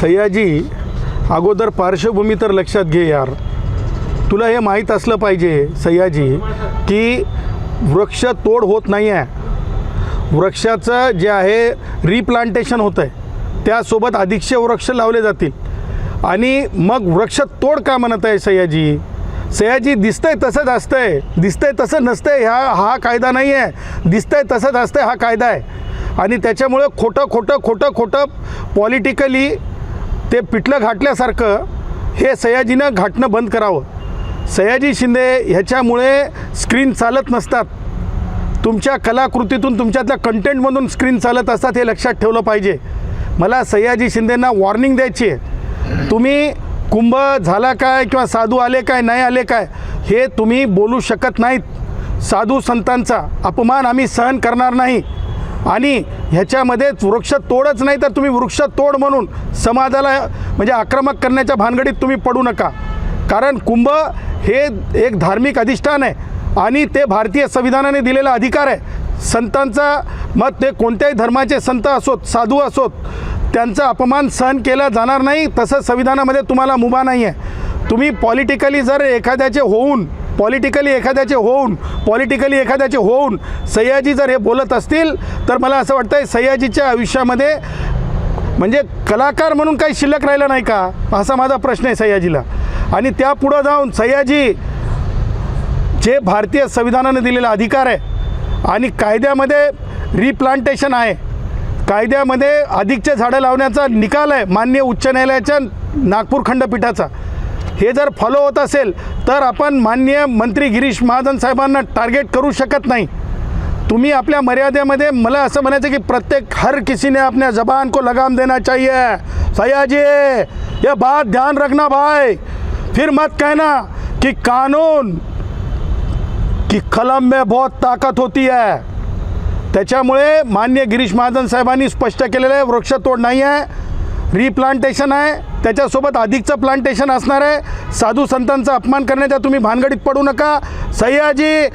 सयाजी अगोदर पार्श्वभूमी तर लक्षात घे यार. तुला हे माहीत असलं पाहिजे सयाजी की वृक्ष तोड होत नाही आहे वृक्षाचं जे आहे रिप्लांटेशन होतं आहे त्यासोबत अधिकशे वृक्ष लावले जातील. आणि मग वृक्ष तोड का म्हणत आहे सयाजी? सयाजी दिसतंय तसंच असतंय दिसतंय तसं नसतंय ह्या हा कायदा नाही आहे दिसतंय तसंच असतंय हा कायदा आहे. आणि त्याच्यामुळं खोटं खोटं खोटं खोटं पॉलिटिकली ते पिठलं घाटल्यासारखं हे सयाजीनं घाटणं बंद करावं. सयाजी शिंदे ह्याच्यामुळे स्क्रीन चालत नसतात. तुमच्या कलाकृतीतून तुमच्यातल्या कंटेंटमधून स्क्रीन चालत असतात हे लक्षात ठेवलं पाहिजे. मला सयाजी शिंदेंना वॉर्निंग द्यायची आहे. तुम्ही कुंभ झाला काय किंवा साधू आले काय नाही आले काय हे तुम्ही बोलू शकत नाहीत. साधू संतांचा अपमान आम्ही सहन करणार नाही. आणि ह्याच्यामध्ये वृक्षतोडच नाही तर तुम्ही वृक्षतोड म्हणून समाजाला म्हणजे आक्रमक करण्याच्या भानगडीत तुम्ही पडू नका. कारण कुंभ हे एक धार्मिक अधिष्ठान आहे आणि ते भारतीय संविधानाने दिलेला अधिकार आहे. संतांचा मत ते कोणत्याही धर्माचे संत असोत साधू असोत त्यांचा अपमान सहन केला जाणार नाही तसं संविधानामध्ये तुम्हाला मुभा नाही आहे तुम्ही पॉलिटिकली जर एखाद्याचे होऊन पॉलिटिकली एखाद्याचे होऊन पॉलिटिकली एखाद्याचे होऊन सयाजी जर हे बोलत असतील तर मला असं वाटतं सयाजीच्या आयुष्यामध्ये म्हणजे कलाकार म्हणून काही शिल्लक राहिलं नाही का? असा माझा प्रश्न आहे सयाजीला. आणि त्या पुढं जाऊन सयाजी जे भारतीय संविधानाने दिलेला अधिकार आहे आणि कायद्यामध्ये रिप्लांटेशन आहे कायद्यामध्ये अधिकचे झाडं लावण्याचा निकाल आहे मान्य उच्च न्यायालयाच्या नागपूर खंडपीठाचा. हे जर फॉलो होत असेल तर आपण माननीय मंत्री गिरीश महाजन साहेबांना टार्गेट करू शकत नाही. तुम्ही आपल्या मर्यादेमध्ये मला असं म्हणायचं की प्रत्येक हर किसी ने अपने जबान को लगाम देना चाहिए. सयाजी ये बात ध्यान रखना भाई. फिर मत कहना कि कानून की कलम में बहुत ताकत होती है. त्याच्यामुळे मान्य गिरीश महाजन साहेबांनी स्पष्ट केलेलं आहे वृक्षतोड नाही आहे. रिप्लांटेशन आहे. त्याच्यासोबत अधिकचं प्लांटेशन असणार आहे. साधू संतांचा अपमान करण्याच्या तुम्ही भानगडीत पडू नका. सह्याजी